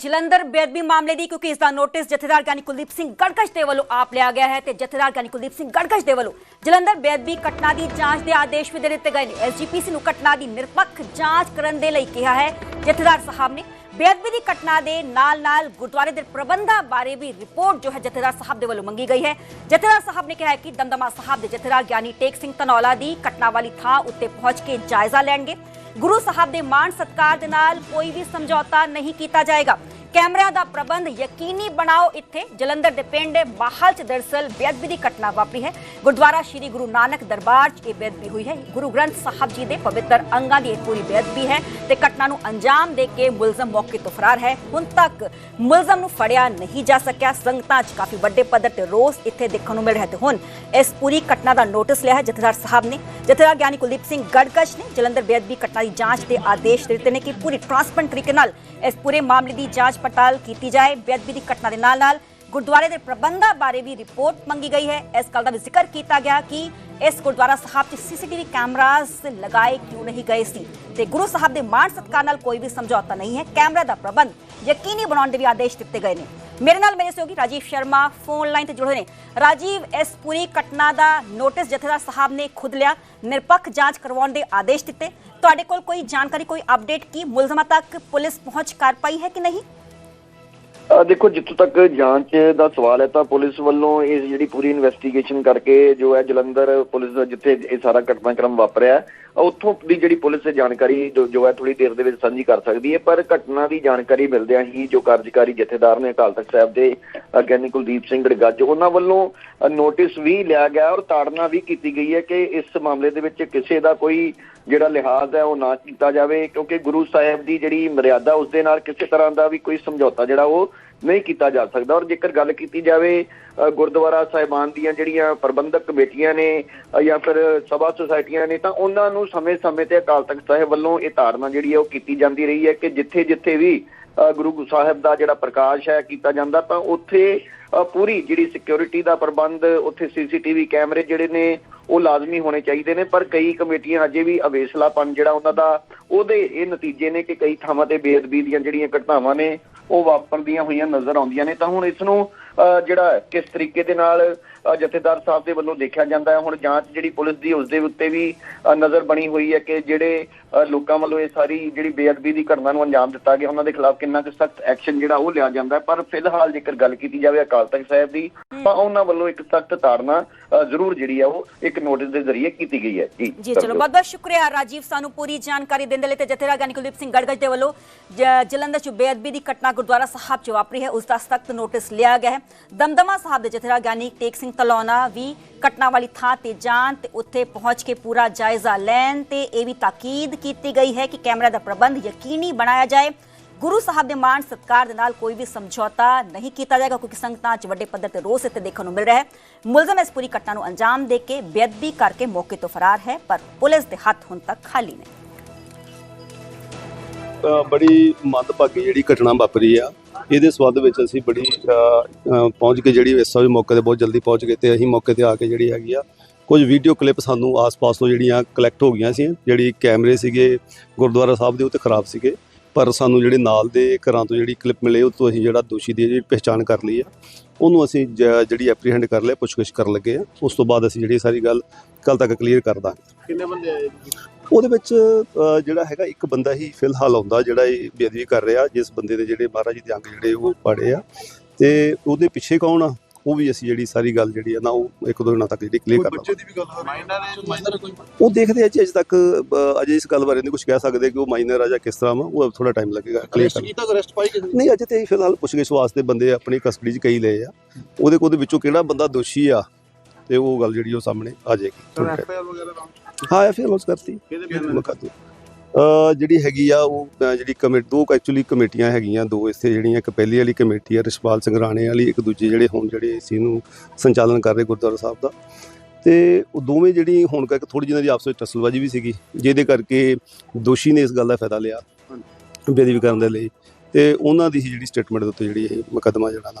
ਜਲੰਧਰ ਬੇਅਦਬੀ ਮਾਮਲੇ ਦੀ ਕਿਉਂਕਿ ਇਸ ਦਾ ਨੋਟਿਸ ਜਥੇਦਾਰ ਗਿਆਨੀ ਕੁਲਦੀਪ ਸਿੰਘ ਗੜਗੜ ਦੇ ਵੱਲੋਂ ਆਪ ਲਿਆ ਗਿਆ ਹੈ ਤੇ ਜਥੇਦਾਰ ਗਿਆਨੀ ਕੁਲਦੀਪ ਸਿੰਘ ਗੜਗੜ ਦੇ ਵੱਲੋਂ ਜਲੰਧਰ ਬੇਅਦਬੀ ਘਟਨਾ ਦੀ ਜਾਂਚ ਦੇ ਆਦੇਸ਼ ਵੀ ਦੇ ਦਿੱਤੇ ਗਏ ਨੇ। ਐਸਜੀਪੀਸੀ ਨੂੰ ਘਟਨਾ ਦੀ ਨਿਰਪੱਖ ਜਾਂਚ ਕਰਨ ਦੇ ਲਈ ਕਿਹਾ ਹੈ। ਜਥੇਦਾਰ ਸਾਹਿਬ ਨੇ ਬੇਅਦਬੀ ਦੀ ਘਟਨਾ ਦੇ ਨਾਲ-ਨਾਲ ਗੁਰਦੁਆਰੇ ਦੇ ਪ੍ਰਬੰਧਾਂ ਬਾਰੇ ਵੀ ਰਿਪੋਰਟ ਜੋ ਹੈ ਜਥੇਦਾਰ ਸਾਹਿਬ ਦੇ ਵੱਲੋਂ ਮੰਗੀ ਗਈ ਹੈ। ਜਥੇਦਾਰ ਸਾਹਿਬ ਨੇ ਕਿਹਾ ਹੈ ਕਿ ਦਮਦਮਾ ਸਾਹਿਬ ਦੇ ਜਥੇਦਾਰ ਗਿਆਨੀ ਟੇਕ ਸਿੰਘ ਧਨੌਲਾ ਦੀ ਘਟਨਾ ਵਾਲੀ ਥਾਂ ਉੱਤੇ ਪਹੁੰਚ ਕੇ ਜਾਇਜ਼ਾ ਲੈਣਗੇ। ਗੁਰੂ ਸਾਹਿਬ ਦੇ ਮਾਣ ਸਤਕਾਰ ਦੇ ਨਾਲ ਕੋਈ ਵੀ ਸਮਝੌਤਾ ਨਹੀਂ ਕੀਤਾ ਜਾਏਗਾ। ਕੈਮਰਿਆਂ ਦਾ ਪ੍ਰਬੰਧ ਯਕੀਨੀ ਬਣਾਓ ਇੱਥੇ। ਜਲੰਧਰ ਦੇ ਪਿੰਡ ਮਾਹਲ ਚ ਦਰਸਲ ਬੇਅਦਬੀ ਦੀ ਘਟਨਾ ਵਾਪਰੀ ਹੈ। ਗੁਰਦੁਆਰਾ ਸ੍ਰੀ ਗੁਰੂ ਨਾਨਕ ਦਰਬਾਰ 'ਚ ਇਹ ਬੇਅਦਬੀ ਹੋਈ ਹੈ। ਗੁਰੂ ਗ੍ਰੰਥ ਸਾਹਿਬ ਜੀ ਦੇ ਪਵਿੱਤਰ ਅੰਗਾਂ ਦੀ ਇਹ ਪੂਰੀ ਬੇਅਦਬੀ ਹੈ ਤੇ ਘਟਨਾ ਨੂੰ ਅੰਜਾਮ ਦੇ ਕੇ ਮੁਲਜ਼ਮ ਮੌਕੇ ਤੋਂ ਫਰਾਰ ਹੈ। ਹੁਣ ਤੱਕ ਮੁਲਜ਼ਮ ਨੂੰ ਫੜਿਆ ਨਹੀਂ ਜਾ ਸਕਿਆ। ਸੰਗਤਾਂ 'ਚ ਕਾਫੀ ਵੱਡੇ ਪੱਧਰ ਤੇ ਰੋਸ ਇੱਥੇ ਦੇਖਣ ਨੂੰ ਮਿਲ ਰਿਹਾ ਤੇ ਹੁਣ ਇਸ ਪੂਰੀ ਘਟਨਾ ਦਾ ਨੋਟਿਸ ਲਿਆ ਹੈ ਜਥੇਦਾਰ ਸਾਹਿਬ ਨੇ। ਜਥੇਦਾਰ ਗਿਆਨੀ ਕੁਲਦੀਪ ਸਿੰਘ ਗੜਗੜ ਨੇ ਜਲੰਧਰ ਬੇਅਦਬੀ ਘਟਨਾ ਦੀ ਜਾਂਚ ਦੇ ਆਦੇਸ਼ ਦਿੱਤੇ ਨੇ ਕਿ ਪੂਰੀ ਟਰਾਂਸਪੇਰੈਂਟ ਤਰੀਕੇ ਨਾਲ ਇਸ ਪੂਰੇ ਮਾਮਲੇ ਦੀ ਜਾਂਚ ਪੜਤਾਲ ਕੀਤੀ ਜਾਏ। ਬੇਅਦਬੀ ਦੀ ਘਟਨਾ ਦੇ ਨਾਲ ਨਾਲ ਗੁਰਦੁਆਰੇ ਦੇ ਪ੍ਰਬੰਧਾਂ ਬਾਰੇ ਵੀ ਰਿਪੋਰਟ ਮੰਗੀ ਗਈ ਹੈ। ਇਸ ਗੱਲ ਦਾ ਵੀ ਜ਼ਿਕਰ ਕੀਤਾ ਗਿਆ ਕਿ ਇਸ ਗੁਰਦੁਆਰਾ ਸਾਹਿਬ 'ਚ ਸੀਸੀਟੀਵੀ ਕੈਮਰਾਸ ਲਗਾਏ ਕਿਉਂ ਨਹੀਂ ਗਏ ਸੀ ਤੇ ਗੁਰੂ ਸਾਹਿਬ ਦੇ ਮਾਣ ਸਤਕਾਰ ਨਾਲ ਕੋਈ ਵੀ ਸਮਝੌਤਾ ਨਹੀਂ ਹੈ। ਕੈਮਰਾ ਦਾ ਪ੍ਰਬੰਧ ਯਕੀਨੀ ਬਣਾਉਣ ਦੇ ਵੀ ਆਦੇਸ਼ ਦਿੱਤੇ ਗਏ ਨੇ। ਮੇਰੇ ਨਾਲ ਮੇਰੇ ਸਹਿਯੋਗੀ ਰਾਜੀਵ ਸ਼ਰਮਾ ਫੋਨ ਲਾਈਨ ਤੇ ਜੁੜੇ ਨੇ। ਰਾਜੀਵ, ਇਸ ਪੂਰੀ ਘਟਨਾ ਦਾ ਨੋਟਿਸ ਜਥੇਦਾਰ ਸਾਹਿਬ ਨੇ ਖੁਦ ਲਿਆ। ਨਿਰਪੱਖ ਜਾਂਚ ਕਰਵਾਉਣ ਦੇ ਆਦੇਸ਼ ਦਿੱਤੇ। ਤੁਹਾਡੇ ਕੋਲ ਕੋਈ ਜਾਣਕਾਰੀ, ਕੋਈ ਅਪਡੇਟ ਕੀ ਮੁਲਜ਼ਮਾਂ ਤੱਕ ਪੁਲਿਸ ਪਹੁੰਚ ਕਰ ਪਾਈ ਹੈ ਕਿ ਨਹੀਂ? ਦੇਖੋ, ਜਿੱਥੋਂ ਤੱਕ ਜਾਂਚ ਦਾ ਸਵਾਲ ਹੈ ਤਾਂ ਪੁਲਿਸ ਵੱਲੋਂ ਇਸ ਜਿਹੜੀ ਪੂਰੀ ਇਨਵੈਸਟੀਗੇਸ਼ਨ ਕਰਕੇ ਜੋ ਹੈ ਜਲੰਧਰ ਪੁਲਿਸ ਜਿੱਥੇ ਇਹ ਸਾਰਾ ਘਟਨਾਕ੍ਰਮ ਵਾਪਰਿਆ ਉੱਥੋਂ ਦੀ ਜਿਹੜੀ ਪੁਲਿਸ ਹੈ ਜਾਣਕਾਰੀ ਜੋ- ਹੈ ਥੋੜੀ ਦੇਰ ਦੇ ਵਿੱਚ ਸਾਂਝੀ ਕਰ ਸਕਦੀ ਹੈ, ਪਰ ਘਟਨਾ ਦੀ ਜਾਣਕਾਰੀ ਮਿਲਦਿਆਂ ਹੀ ਜੋ ਕਾਰਜਕਾਰੀ ਜਥੇਦਾਰ ਨੇ ਅਕਾਲ ਤਖਤ ਸਾਹਿਬ ਦੇ ਗਿਆਨੀ ਕੁਲਦੀਪ ਸਿੰਘ ਗੜਗੱਜ ਉਹਨਾਂ ਵੱਲੋਂ ਨੋਟਿਸ ਵੀ ਲਿਆ ਗਿਆ ਔਰ ਤਾੜਨਾ ਵੀ ਕੀਤੀ ਗਈ ਹੈ ਕਿ ਇਸ ਮਾਮਲੇ ਦੇ ਵਿੱਚ ਕਿਸੇ ਦਾ ਕੋਈ ਜਿਹੜਾ ਲਿਹਾਜ਼ ਹੈ ਉਹ ਨਾ ਕੀਤਾ ਜਾਵੇ, ਕਿਉਂਕਿ ਗੁਰੂ ਸਾਹਿਬ ਦੀ ਜਿਹੜੀ ਮਰਿਆਦਾ ਉਸ ਦੇ ਨਾਲ ਕਿਸੇ ਤਰ੍ਹਾਂ ਦਾ ਵੀ ਕੋਈ ਸਮਝੌਤਾ ਜਿਹੜਾ ਉਹ ਨਹੀਂ ਕੀਤਾ ਜਾ ਸਕਦਾ। ਔਰ ਜੇਕਰ ਗੱਲ ਕੀਤੀ ਜਾਵੇ ਗੁਰਦੁਆਰਾ ਸਾਹਿਬਾਨ ਦੀਆਂ ਜਿਹੜੀਆਂ ਪ੍ਰਬੰਧਕ ਕਮੇਟੀਆਂ ਨੇ ਜਾਂ ਫਿਰ ਸਭਾ ਸੁਸਾਇਟੀਆਂ ਨੇ, ਤਾਂ ਉਹਨਾਂ ਨੂੰ ਸਮੇਂ-ਸਮੇਂ ਤੇ ਅਕਾਲ ਤਖਤ ਸਾਹਿਬ ਵੱਲੋਂ ਇਹ ਧਾਰਨਾ ਜਿਹੜੀ ਹੈ ਉਹ ਕੀਤੀ ਜਾਂਦੀ ਰਹੀ ਹੈ ਕਿ ਜਿੱਥੇ-ਜਿੱਥੇ ਵੀ ਗੁਰੂ ਸਾਹਿਬ ਦਾ ਜਿਹੜਾ ਪ੍ਰਕਾਸ਼ ਹੈ ਕੀਤਾ ਜਾਂਦਾ, ਤਾਂ ਉੱਥੇ ਪੂਰੀ ਜਿਹੜੀ ਸਿਕਿਉਰਿਟੀ ਦਾ ਪ੍ਰਬੰਧ, ਉੱਥੇ ਸੀਸੀਟੀਵੀ ਕੈਮਰੇ ਜਿਹੜੇ ਨੇ, ਉਹ ਲਾਜ਼ਮੀ ਹੋਣੇ ਚਾਹੀਦੇ ਨੇ। ਪਰ ਕਈ ਕਮੇਟੀਆਂ ਅਜੇ ਵੀ ਅਵੇਸਲਾਪਨ ਜਿਹੜਾ ਉਹਨਾਂ ਦਾ, ਉਹਦੇ ਇਹ ਨਤੀਜੇ ਨੇ ਕਿ ਕਈ ਥਾਵਾਂ ਤੇ ਬੇਅਦਬੀ ਦੀਆਂ ਜਿਹੜੀਆਂ ਘਟਨਾਵਾਂ ਨੇ ਉਹ ਵਾਪਰਦੀਆਂ ਹੋਈਆਂ ਨਜ਼ਰ ਆਉਂਦੀਆਂ ਨੇ ਤਾਂ ਹੁਣ ਇਸ ਨੂੰ ਜਿਹੜਾ ਕਿਸ ਤਰੀਕੇ ਦੇ ਨਾਲ ਜਥੇਦਾਰ ਸਾਹਿਬ ਦੇ ਵੱਲੋਂ ਦੇਖਿਆ ਜਾਂਦਾ ਹੈ। ਹੁਣ ਜਾਂਚ ਜਿਹੜੀ ਪੁਲਿਸ ਦੀ ਉਸ ਦੇ ਉੱਤੇ ਵੀ ਨਜ਼ਰ ਬਣੀ ਹੋਈ ਹੈ ਕਿ ਜਿਹੜੇ ਲੋਕਾਂ ਵੱਲੋਂ ਇਹ ਸਾਰੀ ਜਿਹੜੀ ਬੇਅਦਬੀ ਦੀ ਘਟਨਾ ਨੂੰ ਅੰਜਾਮ ਦਿੱਤਾ ਗਿਆ ਉਹਨਾਂ ਦੇ ਖਿਲਾਫ ਕਿੰਨਾ ਕੁ ਸਖਤ ਐਕਸ਼ਨ ਜਿਹੜਾ ਉਹ ਲਿਆ ਜਾਂਦਾ ਹੈ। ਪਰ ਫਿਲਹਾਲ ਜੇਕਰ ਗੱਲ ਕੀਤੀ ਜਾਵੇ ਅਕਾਲ ਤਖਤ ਸਾਹਿਬ ਦੀ ਤਾਂ ਉਹਨਾਂ ਵੱਲੋਂ ਇੱਕ ਸਖਤ ਤਾੜਨਾ ਜ਼ਰੂਰ ਜਿਹੜੀ ਹੈ ਉਹ ਇੱਕ ਨੋਟਿਸ ਦੇ ਜ਼ਰੀਏ ਕੀਤੀ ਗਈ ਹੈ। ਜੀ ਜੀ ਚਲੋ ਬਹੁਤ ਬਹੁਤ ਸ਼ੁਕਰੀਆ ਰਾਜੀਵ ਸਾਨੂੰ ਪੂਰੀ ਜਾਣਕਾਰੀ ਦੇਣ ਦੇ ਲਈ ਤੇ ਜਥੇਦਾਰ ਗਿਆਨੀ ਕੁਲਦੀਪ ਸਿੰਘ ਗੜਗੜ ਦੇ ਵੱਲੋਂ ਜਲੰਧਰ ਚ ਬੇਅਦਬੀ ਦੀ ਘਟਨਾ ਗੁਰਦੁਆਰਾ ਸਾਹਿਬ ਚ ਵਾਪਰੀ ਹੈ। ਉਸ ਦਾ ਸਖਤ ਨੋਟਿਸ ਲਿਆ ਗਿਆ ਹੈ। ਦਮਦਮਾ ਸਾਹਿਬ ਦੇ ਜਥੇਦਾਰ ਗਿਆਨੀ ਟੇਕ ਸਿੰਘ ਤਲੌਣਾ ਵੀ ਘਟਨਾ ਵਾਲੀ ਥਾਂ ਤੇ ਜਾਣ ਤੇ ਉੱਥੇ ਪਹੁੰਚ ਕੇ ਪੂਰਾ ਜਾਇਜ਼ਾ ਲੈਣ ਤੇ ਇਹ ਵੀ ਤਾਕੀਦ ਕੀਤੀ ਗਈ ਹੈ ਕਿ ਕੈਮਰਾ ਦਾ ਪ੍ਰਬੰਧ ਯਕੀਨੀ ਬਣਾਇਆ ਜਾਏ। ਗੁਰੂ ਸਾਹਿਬ ਦੇ ਮਾਣ ਸਤਕਾਰ ਦੇ ਨਾਲ ਕੋਈ ਵੀ ਸਮਝੌਤਾ ਨਹੀਂ ਕੀਤਾ ਜਾਏਗਾ, ਕਿਉਂਕਿ ਸੰਗਤਾਂ 'ਚ ਵੱਡੇ ਪੱਧਰ ਤੇ ਰੋਸ ਇੱਥੇ ਦੇਖਣ ਨੂੰ ਮਿਲ ਰਿਹਾ ਹੈ। ਮੁਲਜ਼ਮ ਇਸ ਪੂਰੀ ਘਟਨਾ ਨੂੰ ਅੰਜਾਮ ਦੇ ਕੇ ਬੇਅਦਬੀ ਕਰਕੇ ਮੌਕੇ ਤੋਂ ਫਰਾਰ ਹੈ, ਪਰ ਪੁਲਿਸ ਦੇ ਹੱਥ ਹੁਣ ਤੱਕ ਖਾਲੀ ਨੇ ਬੜੀ ਮੰਦਭਾਗੀ ਜਿਹੜੀ ਘਟਨਾ ਵਾਪਰੀ ਆ। ਇਹਦੇ ਸਬੰਧ ਵਿੱਚ ਅਸੀਂ ਬੜੀ ਪਹੁੰਚ ਕੇ ਜਿਹੜੀ ਇਸ ਸਮੇਂ ਮੌਕੇ ਤੇ ਬਹੁਤ ਜਲਦੀ ਪਹੁੰਚ ਗਏ ਤੇ ਅਸੀਂ ਮੌਕੇ ਤੇ ਆ ਕੇ ਜਿਹੜੀ ਹੈਗੀ ਆ, ਕੁਝ ਵੀਡੀਓ ਕਲਿੱਪ ਸਾਨੂੰ ਆਸ-ਪਾਸ ਤੋਂ ਜਿਹੜੀਆਂ ਕਲੈਕਟ ਹੋ ਗਈਆਂ ਸੀ, ਜਿਹੜੀ ਕੈਮਰੇ ਸੀਗੇ, ਗੁਰਦੁਆਰਾ ਸਾਹਿਬ ਦੇ ਉੱਤੇ ਖਰਾਬ ਸੀਗੇ, ਪਰ ਸਾਨੂੰ ਜਿਹੜੇ ਨਾਲ ਦੇ ਘਰਾਂ ਤੋਂ ਜਿਹੜੀ ਕਲਿੱਪ ਮਿਲੇ, ਉਹ ਤੋਂ ਅਸੀਂ ਜਿਹੜਾ ਦੋਸ਼ੀ ਦੀ ਜਿਹੜੀ ਪਹਿਚਾਣ ਕਰ ਲਈ ਆ, ਉਹਨੂੰ ਅਸੀਂ ਜ- ਜਿਹੜੀ ਐਪਰੀਹੈਂਡ ਕਰ ਲਿਆ, ਪੁੱਛਗਿੱਛ ਕਰਨ ਲੱਗੇ ਆ, ਉਸ ਤੋਂ ਬਾਅਦ ਅਸੀਂ ਜਿਹੜੀ ਸਾਰੀ ਗੱਲ ਕੱਲ ਤੱਕ ਕਲੀਅਰ ਕਰ ਦਾਂਗੇ। ਕਿੰਨੇ ਬੰਦੇ ਆਏ ਉਹਦੇ ਵਿੱਚ ਜਿਹੜਾ ਹੈਗਾ ਇੱਕ ਬੰਦਾ ਹੀ ਫਿਲਹਾਲ ਆਉਂਦਾ ਜਿਹੜਾ ਇਹ ਬੇਅਦਬੀ ਕਰ ਰਿਹਾ ਜਿਸ ਬੰਦੇ ਦੇ ਜਿਹੜੇ ਮਹਾਰਾਜ ਜੀ ਦੇ ਅੰਗ ਜਿਹੜੇ ਉਹ ਪਾੜੇ ਆ। ਤੇ ਉਹਦੇ ਪਿੱਛੇ ਕੌਣ ਆ? ਉਹ ਵੀ ਅਸੀਂ ਜਿਹੜੀ ਸਾਰੀ ਗੱਲ ਜਿਹੜੀ ਆ ਨਾ ਉਹ ਇੱਕ ਦੋ ਦਿਨਾਂ ਤੱਕ ਜਿਹੜੀ ਕਲੀਅਰ ਕਰ ਬੱਚੇ ਦੀ ਵੀ ਗੱਲ ਹੋ ਰਹੀ ਹੈ ਮਾਈਨਰ ਕੋਈ ਉਹ ਦੇਖਦੇ ਆ ਜੀ ਅਜੇ ਤੱਕ ਅਜੇ ਇਸ ਗੱਲ ਬਾਰੇ ਨਹੀਂ ਕੁਝ ਕਹਿ ਸਕਦੇ ਕਿ ਉਹ ਮਾਈਨਰ ਆ ਜਾਂ ਕਿਸ ਤਰ੍ਹਾਂ ਵਾ ਉਹ ਥੋੜਾ ਟਾਈਮ ਲੱਗੇਗਾ ਕਲੀਅਰ ਕਰਨ। ਕੀਤਾ ਅਰੈਸਟ ਪਾਈ ਕਿਸੇ ਨਹੀਂ ਅਜੇ ਤੇ ਫਿਲਹਾਲ ਪੁੱਛਗਿੱਛ ਵਾਸਤੇ ਬੰਦੇ ਆਪਣੀ ਕਸਟਡੀ 'ਚ ਕਈ ਲਏ ਆ। ਉਹਦੇ ਕੋਲ ਦੇ ਵਿੱਚੋਂ ਕਿਹੜਾ ਬੰਦਾ ਦੋਸ਼ੀ ਆ? ਤੇ ਉਹ ਗੱਲ ਜਿਹੜੀ ਉਹ ਸਾਹਮਣੇ ਆ ਜਾਏਗੀ। ਐਫਆਈਆਰ ਹਾਂ ਐਫ ਆਰ ਕਰਤੀ। ਅ ਜਿਹੜੀ ਹੈਗੀ ਆ ਉਹ ਜਿਹੜੀ ਕਮੇਟੀ ਦੋ ਐਕਚੁਅਲੀ ਕਮੇਟੀਆਂ ਹੈਗੀਆਂ ਦੋ ਇੱਥੇ ਜਿਹੜੀਆਂ ਇੱਕ ਪਹਿਲੀ ਵਾਲੀ ਕਮੇਟੀ ਆ ਰਿਸ਼ਪਾਲ ਸਿੰਘ ਰਾਣੇ ਵਾਲੀ ਇੱਕ ਦੂਜੀ ਜਿਹੜੇ ਹੁਣ ਜਿਹੜੇ ਇਸ ਨੂੰ ਸੰਚਾਲਨ ਕਰ ਰਹੇ ਗੁਰਦੁਆਰਾ ਸਾਹਿਬ ਦਾ। ਤੇ ਉਹ ਦੋਵੇਂ ਜਿਹੜੀ ਹੁਣ ਕਰਕੇ ਥੋੜੀ ਜਿਹੀ ਦੀ ਆਪਸ ਵਿੱਚ ਟਸਲਬਾਜੀ ਵੀ ਸੀਗੀ ਜਿਹਦੇ ਕਰਕੇ ਦੋਸ਼ੀ ਨੇ ਇਸ ਗੱਲ ਦਾ ਫਾਇਦਾ ਲਿਆ ਬੇਦਬੀ ਕਰਨ ਦੇ ਲਈ। ਤੇ ਉਹਨਾਂ ਦੀ ਜਿਹੜੀ ਸਟੇਟਮੈਂਟ ਦੇ ਉੱਤੇ ਜਿਹੜੀ ਇਹ ਮੁਕੱਦਮਾ ਜਿਹੜਾ